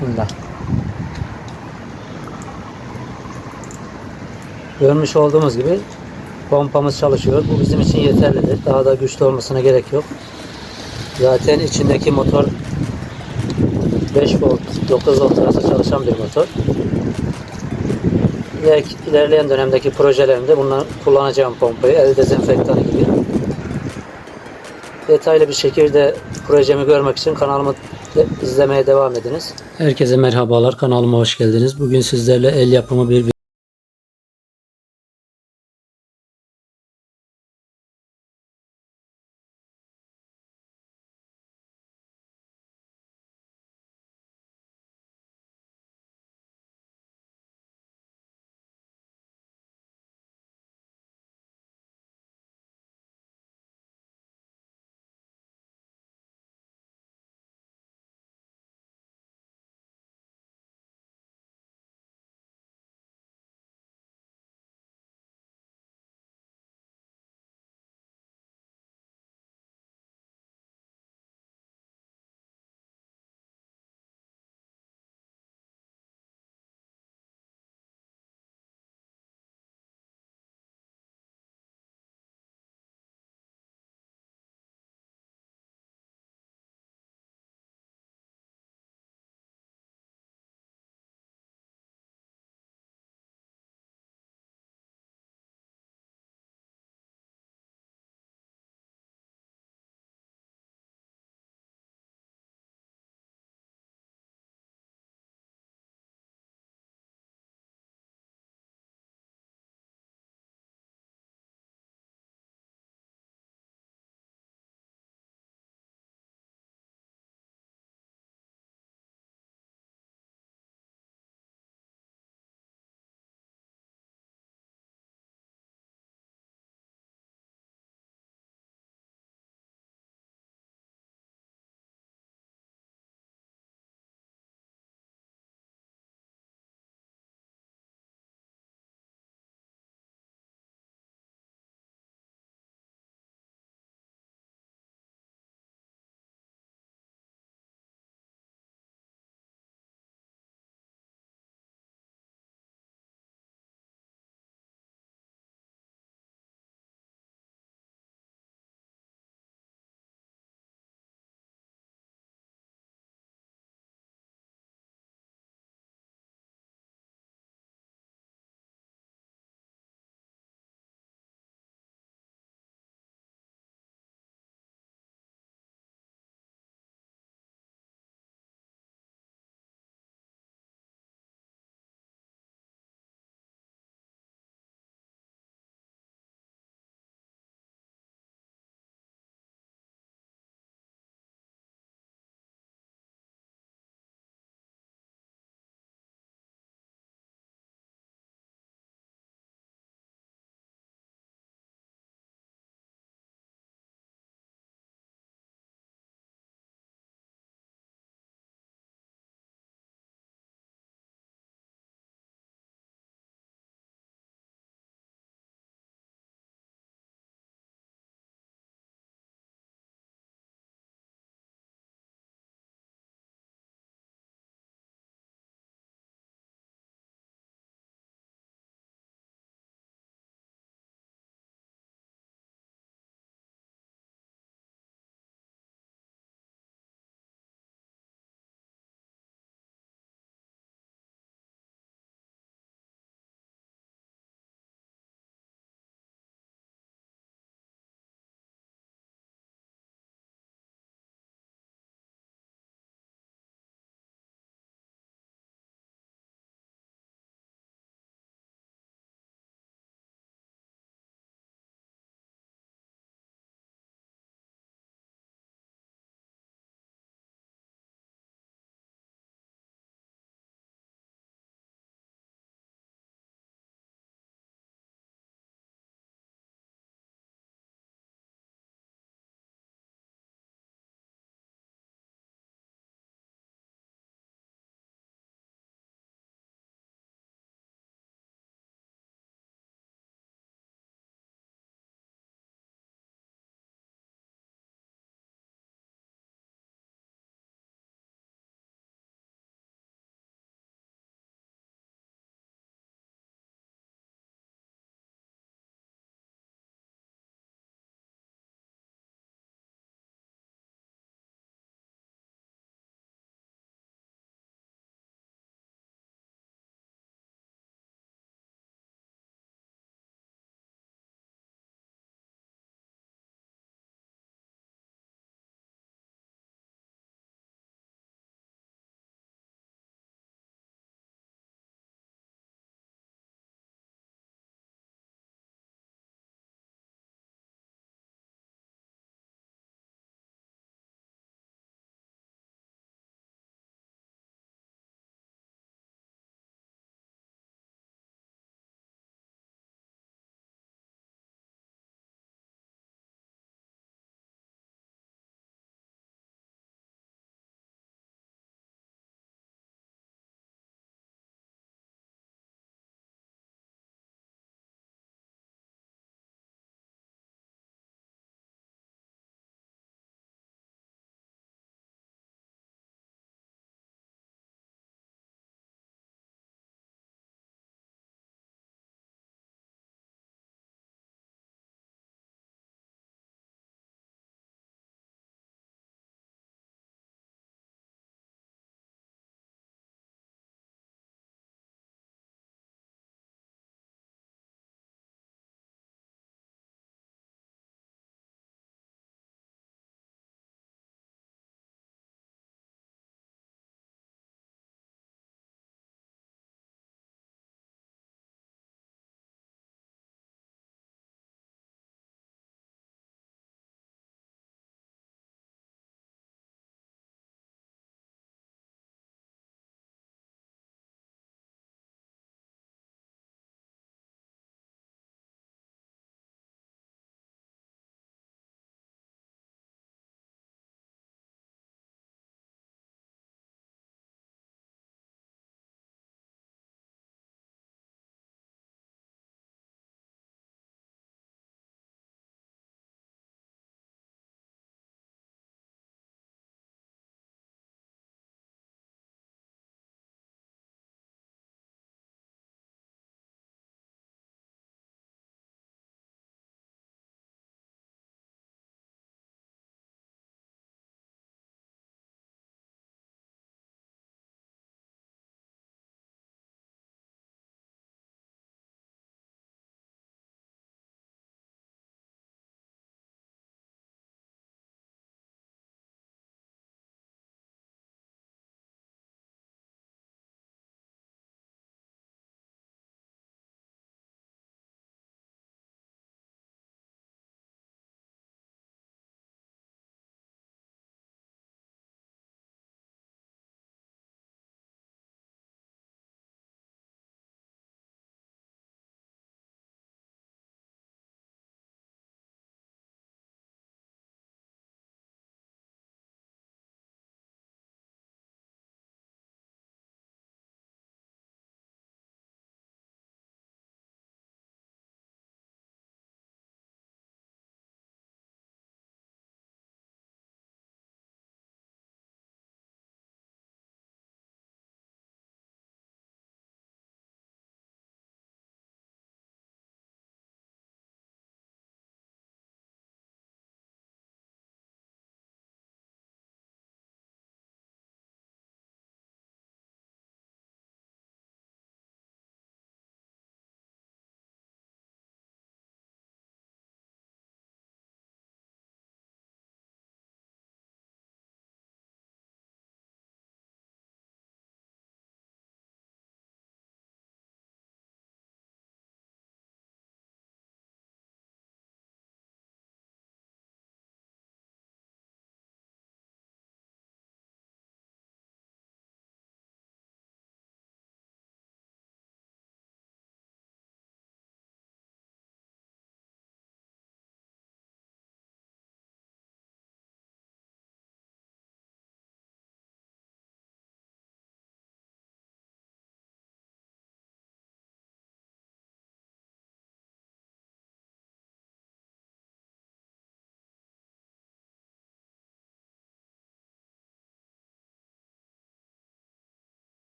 Bismillah. Görmüş olduğumuz gibi pompamız çalışıyor. Bu bizim için yeterlidir. Daha da güçlü olmasına gerek yok. Zaten içindeki motor 5 volt, 9 volt arası çalışan bir motor. İler- İlerleyen dönemdeki projelerimde bundan kullanacağım pompayı. El dezenfektanı gibi. Detaylı bir şekilde projemi görmek için kanalımı izlemeye devam ediniz. Herkese merhabalar. Kanalıma hoş geldiniz. Bugün sizlerle el yapımı bir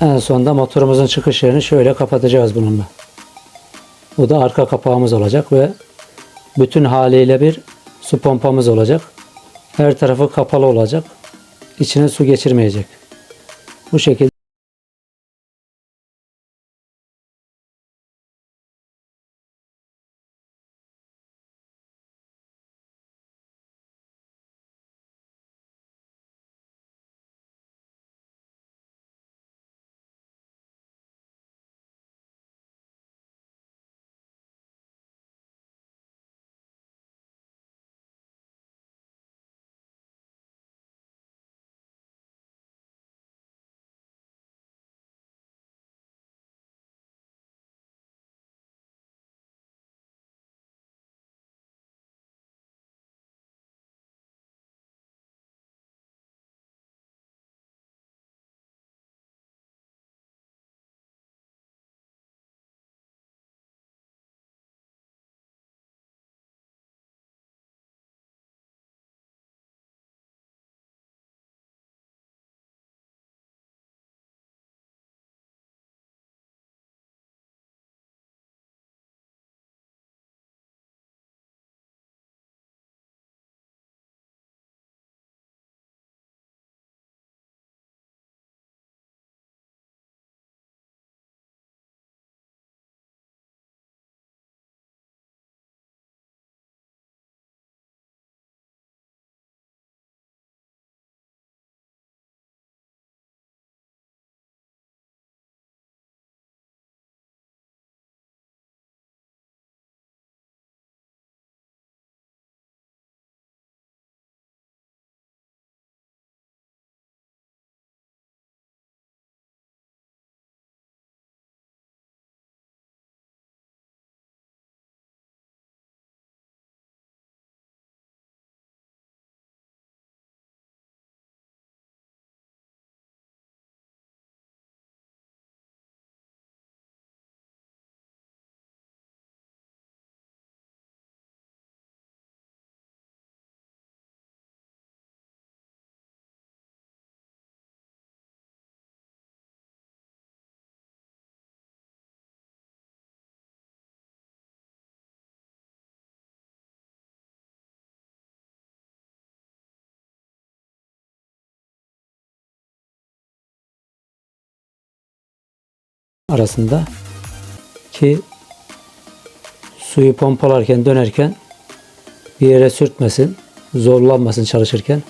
En sonunda motorumuzun çıkış yerini şöyle kapatacağız bununla. Bu da arka kapağımız olacak ve bütün haliyle bir su pompamız olacak. Her tarafı kapalı olacak. İçine su geçirmeyecek. Bu şekilde arasında ki suyu pompalarken dönerken bir yere sürtmesin, zorlanmasın çalışırken.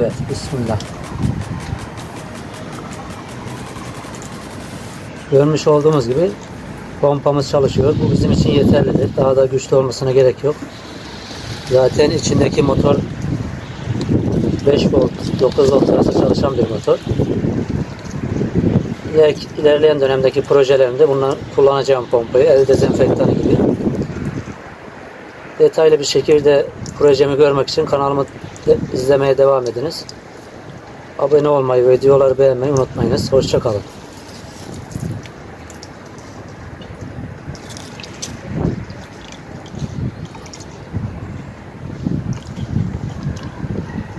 Evet, bismillah. Görmüş olduğumuz gibi pompamız çalışıyor. Bu bizim için yeterlidir. Daha da güçlü olmasına gerek yok. Zaten içindeki motor 5 volt, 9 volt arası çalışan bir motor. İler- İlerleyen dönemdeki projelerimde bundan kullanacağım pompayı. El dezenfektanı gibi. Detaylı bir şekilde projemi görmek için kanalımı izlemeye devam ediniz. Abone olmayı ve videoları beğenmeyi unutmayınız. Hoşçakalın.